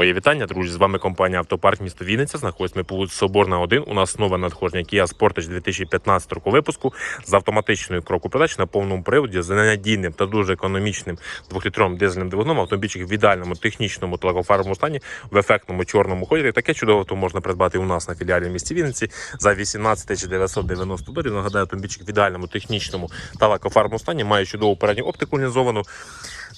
Мої вітання, друзі. З вами компанія Автопарк місто Вінниця. Знаходимося ми по вулиці Соборна 1. У нас нове надходження Kia Sportage 2015 року випуску з автоматичною кроку передач на повному приводі з ненадійним та дуже економічним двохлітровим дизельним двигуном. Автомобільчик в ідеальному технічному та лакофарбовому стані в ефектному чорному кольорі. Таке чудово авто можна придбати у нас на філіалі в місті Вінниці за 18 990 доларів. Нагадаю, автомобільчик в ідеальному технічному та лакофарбовому стані має чудову передню оптику лінзовану.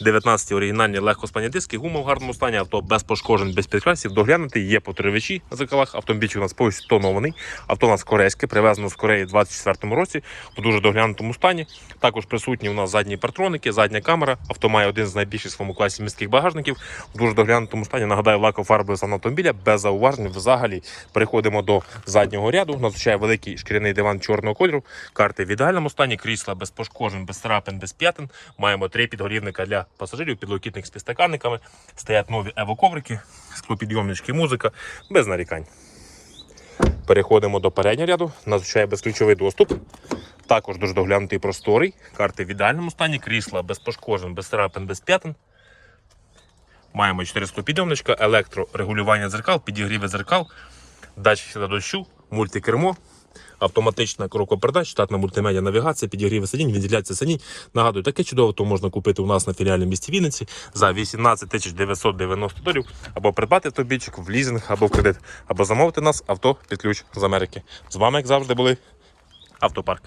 19 оригінальні легкоспані диски, гума в гарному стані, авто без пошкоджень, без підкрасів. Доглянути є потривачі на зеркалах. Автомобіль у нас повністю тонований. Авто у нас корейське, привезено з Кореї у 24 році в дуже доглянутому стані. Також присутні у нас задні партроники, задня камера. Авто має один з найбільших в своєму класі міських багажників. В дуже доглянутому стані. Нагадаю, лакофарбовий стан автомобіля без зауважень. Взагалі переходимо до заднього ряду. Надзвичайно великий шкіряний диван чорного кольору. Карти в ідеальному стані, крісла без пошкоджень, без трапин, без п'ятин. Маємо три підголівника для пасажирів, підлокітник з підстаканниками. Стоять нові евоковрики, склопідйомнички, музика, без нарікань. Переходимо до переднього ряду. Надзвичайно безключовий доступ. Також дуже доглянутий просторий. Карти в ідеальному стані, крісла без пошкоджень, без трапин, без п'ятин. Маємо 4 склопідйомничка, електрорегулювання дзеркал, підігріви дзеркал, датчик дощу, мультикермо, автоматична крокопередач, штатна мультимедіа навігація, підігріви сидінь, вентиляція сидінь. Нагадую, таке чудово, то можна купити у нас на філіальному місті Вінниці за 18 тисяч 990 доларів, або придбати автобільчик в лізинг або в кредит, або замовити нас авто під ключ з Америки. З вами, як завжди, були Автопарк.